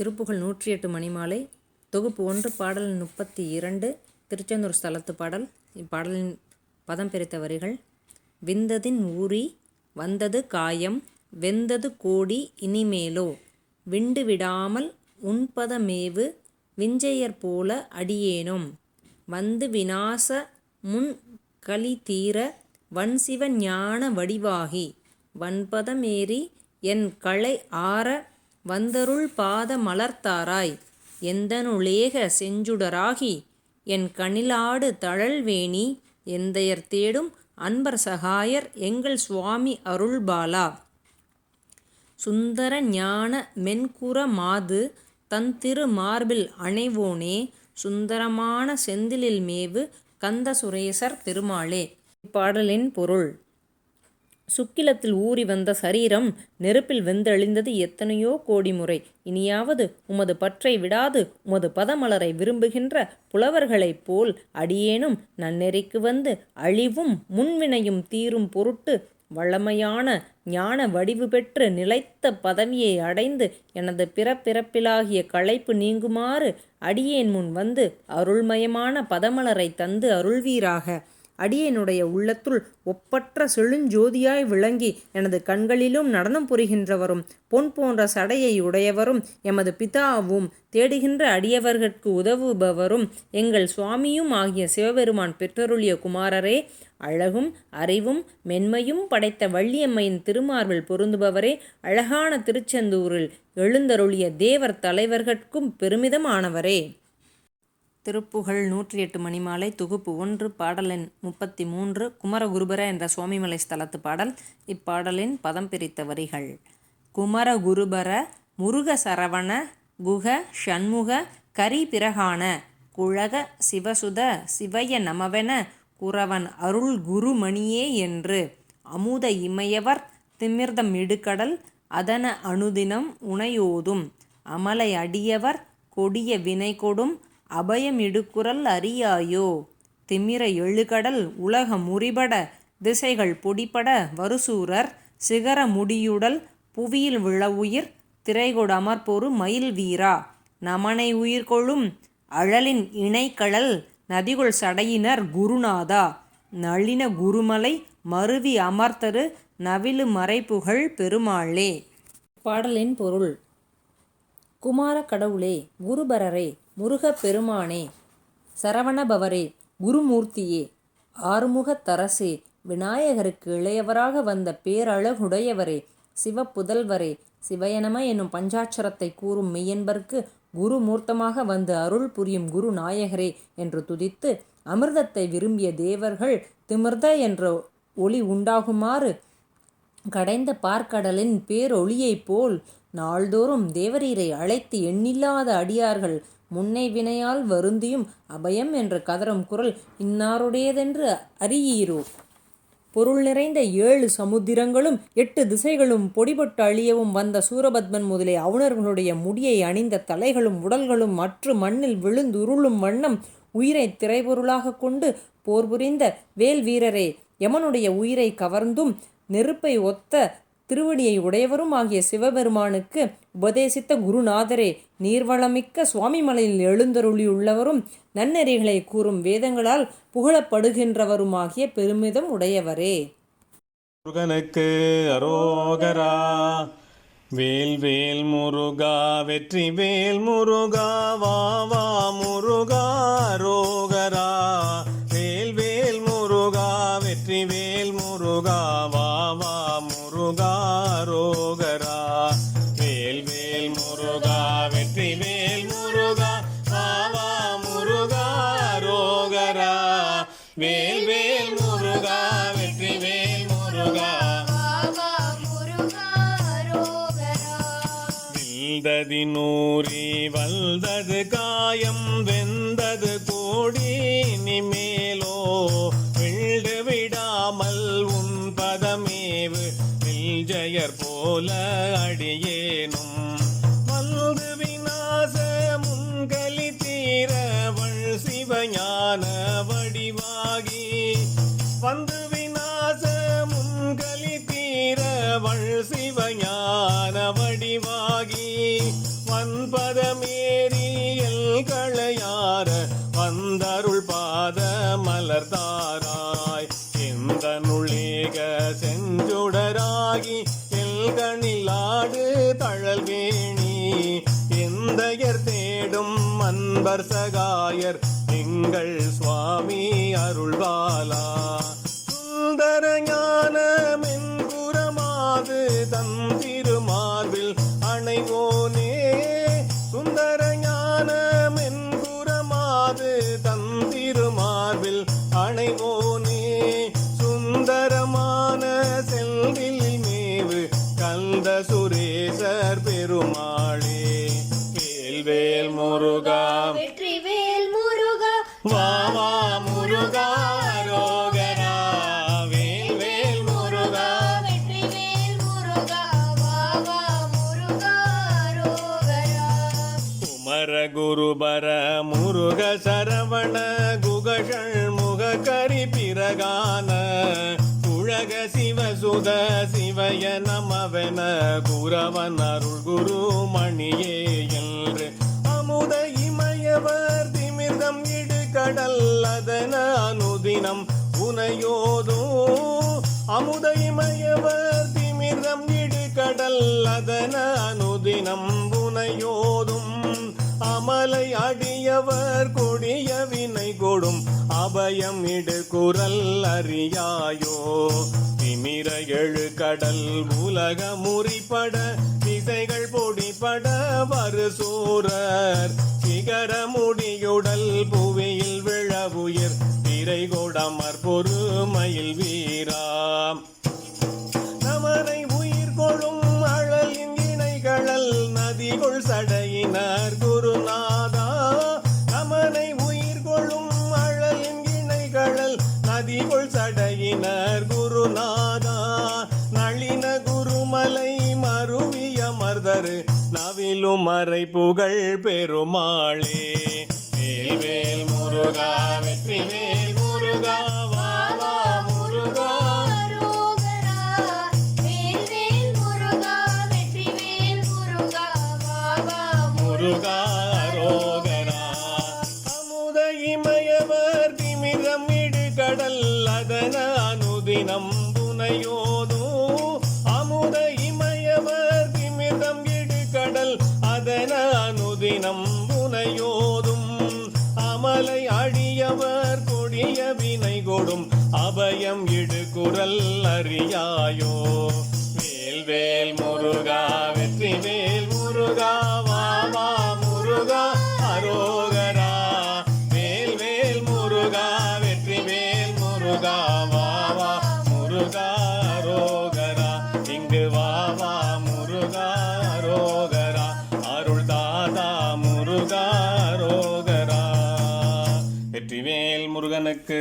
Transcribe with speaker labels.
Speaker 1: திருப்புகழ் நூற்றி எட்டு மணிமாலை தொகுப்பு ஒன்று பாடல் முப்பத்தி இரண்டு திருச்செந்தூர் ஸ்தலத்து பாடல். இப்பாடலின் பதம் பிரித்த வரிகள் விந்ததின் ஊறி வந்தது காயம் வெந்தது கோடி இனிமேலோ விண்டு விடாமல் உண்பதமேவு விஞ்சையர் போல அடியேனும் வந்து விநாச முன் களி தீர வன்சிவ ஞான வடிவாகி வன்பதமேறி என் களை ஆற வந்தருள் பாத மலர்த்தாராய் எந்தனுளேக செஞ்சுடராகி என் கணிலாடு தழல்வேணி எந்தையர் தேடும் அன்பர் சகாயர் எங்கள் சுவாமி அருள்பாலா. சுந்தர ஞான மென்குற மாது தன் திரு மார்பில் அணைவோனே சுந்தரமான செந்திலில் மேவு கந்த சுரேசர் திருமாலே. இப்பாடலின் பொருள் சுக்கிலத்தில் ஊறி வந்த சரீரம் நெருப்பில் வெந்தெழிந்தது எத்தனையோ கோடி முறை. இனியாவது உமது பற்றை விடாது உமது பதமலரை விரும்புகின்ற புலவர்களைப் போல் அடியேனும் நன்னெறிக்கு வந்து அழிவும் முன்வினையும் தீரும் பொருட்டு வளமையான ஞான வடிவு பெற்று நிலைத்த பதவியை அடைந்து எனது பிறப்பிறப்பிலாகிய களைப்பு நீங்குமாறு அடியேன் முன் வந்து அருள்மயமான பதமலரை தந்து அருள்வீராக. அடியனுடைய உள்ளத்துள் ஒப்பற்ற செழுஞ்சோதியாய் விளங்கி எனது கண்களிலும் நடனம் புரிகின்றவரும் பொன் போன்ற சடையை உடையவரும் எமது பிதாவும் தேடுகின்ற அடியவர்கட்கு உதவுபவரும் எங்கள் சுவாமியும் ஆகிய சிவபெருமான் பெற்றருளிய குமாரரே அழகும் அறிவும் மென்மையும் படைத்த வள்ளியம்மையின் திருமார்பில் பொருந்துபவரே அழகான திருச்செந்தூரில் எழுந்தருளிய தேவர் தலைவர்கட்கும் பெருமிதமானவரே. திருப்புகழ் நூற்றி எட்டு மணிமாலை தொகுப்பு ஒன்று பாடலின் முப்பத்தி மூன்று குமரகுருபர என்ற சுவாமிமலை ஸ்தலத்து பாடல். இப்பாடலின் பதம் பிரித்த வரிகள். குமரகுருபர முருக சரவண குக ஷண்முக கரிபிரகான குழக சிவசுத சிவய நமவென குறவன் அருள் குருமணியே என்று அமுத இமையவர் திமிர்தம் இடுகடல் அதன அனுதினம் உணையோதும் அமலை அடியவர் கொடிய வினை கொடும் அபயமிடுகுரல் அறியாயோ? திமிர எழுகடல் உலக முறிபட திசைகள் பொடிபட வருசூரர் சிகர முடியுடல் புவியில் விழவுயிர் திரைகொட அமர்பொரு மயில் வீரா. நமனை உயிர்கொள்ளும் அழலின் இணைக்கழல் நதிகுள் சடையினர் குருநாதா. நளின குருமலை மருவி அமர்த்தரு நவிலு மறைப்புகழ் பெருமாளே. பாடலின் பொருள் குமார கடவுளே குருபரரே முருகப் பெருமானே சரவணபவரே குருமூர்த்தியே ஆறுமுகத்தரசே விநாயகருக்கு இளையவராக வந்த பேரழகுடையவரே சிவப்புதல்வரே சிவயனம என்னும் பஞ்சாட்சரத்தை கூறும் மெய்யன்பர்க்கு குருமூர்த்தமாக வந்து அருள் புரியும் குரு நாயகரே என்று துதித்து அமிர்தத்தை விரும்பிய தேவர்கள் திமிர்த என்ற ஒளி உண்டாகுமாறு கடைந்த பார்க்கடலின் பேரொளியைப் போல் நாள்தோறும் தேவரீரை அழைத்து எண்ணில்லாத அடியார்கள் முன்னை வினையால் வருந்தியும் அபயம் என்று கதறும் குரல் இன்னாருடையதென்று அறியீரோ? பொருள் நிறைந்த ஏழு சமுத்திரங்களும் எட்டு திசைகளும் பொடிபட்டு அழியவும் வந்த சூரபத்மன் முதலே அவுணர்களுடைய முடியை அணிந்த தலைகளும் உடல்களும் மற்ற மண்ணில் விழுந்துருளும் வண்ணம் உயிரை திரைபொருளாக கொண்டு போர் புரிந்த வேல் வீரரே யமனுடைய உயிரை கவர்ந்தும் நெருப்பை ஒத்த திருவடியை உடையவரும் ஆகிய சிவபெருமானுக்கு உபதேசித்த குருநாதரே நீர்வளமிக்க சுவாமிமலையில் எழுந்தருளியுள்ளவரும் நன்னெறிகளை கூறும் வேதங்களால் புகழப்படுகின்றவருமாகிய பெருமிதம் உடையவரே.
Speaker 2: முருகனுக்கு அரோகரா வேல் வேல் முருகா வெற்றி வேல் முருகா வா வா முருகா அரோகரா. அரோகரா வேல் வேல் முருகா வெற்றி வேல் முருகா வா வா முருகா அரோகரா வேல் வேல் முருகா வெற்றி வேல் முருகா.
Speaker 3: ரோகரா.
Speaker 2: வில்ததி நூறி வல்தது காயம் வெந்தது கோடி நிமேலோ போல அடியேனும். வந்து விநாச முன்கலி தீரவள் சிவஞான வடிவாகி. வந்து விநாச முன்கலி தீரவள் சிவஞான வடிவாகி. வன்பதமேரியல் களையார வந்தருள் பாத மலர்தாரா. எல்கணிலாடு தழல்வேணி எந்தையர் தேடும் அன்பர் சகாயர் எங்கள் சுவாமி அருள்வாலா. முருகா.
Speaker 3: வெற்றிவேல் முருகா.
Speaker 2: வா வா முருகா ரோகரா வேல்வேல் முருகா.
Speaker 3: வெற்றிவேல் முருகா. வா வா முருகா ரோகரா
Speaker 2: குமர குருபர முருக சரவண குகஷள் முக கரி பிரகான. உலக சிவசுத சிவய நமவென குரவன் அருள் குரு மணியே என்று. இமயவர் திமிர்தம் இடு கடல் அதன அனுதினம் உனையோதோ. அமுத இமயவர் திமிர்தம் இடு கடல் அதன அனுதினம் உனையோதும். அமலை அடியவர் கொடிய வினை கொடும். அபயம் இடு குரல் அறியாயோ? திமிர எழு கடல் உலக முறிப்பட திசைகள் பொடிப்பட வரு சூரர் சிகர முடியுடல் புவியில் விழவுயிர் திரை கொடமர் நளினர் குருநாதா நளின குருமலை மருவிய மர்தரு நவிலும் மறை புகழ் பெருமாளே. வேல்வேல் முருகா வெற்றி சகல அனுதினம் துணையோதோ அமுத இமயவர் திமிதம் இடுகடல் அதன அனுதினம் புனையோதும். அமலை அழியவர் கொடிய வினை கொடும் அபயம் இடுகுரல் அறியாயோ. வேல் வேல் முருகா முருகா அரோகரா இங்கு வா முருகா அரோகரா அருள் தாதா முருகா அரோகரா வெற்றிவேல் முருகனுக்கு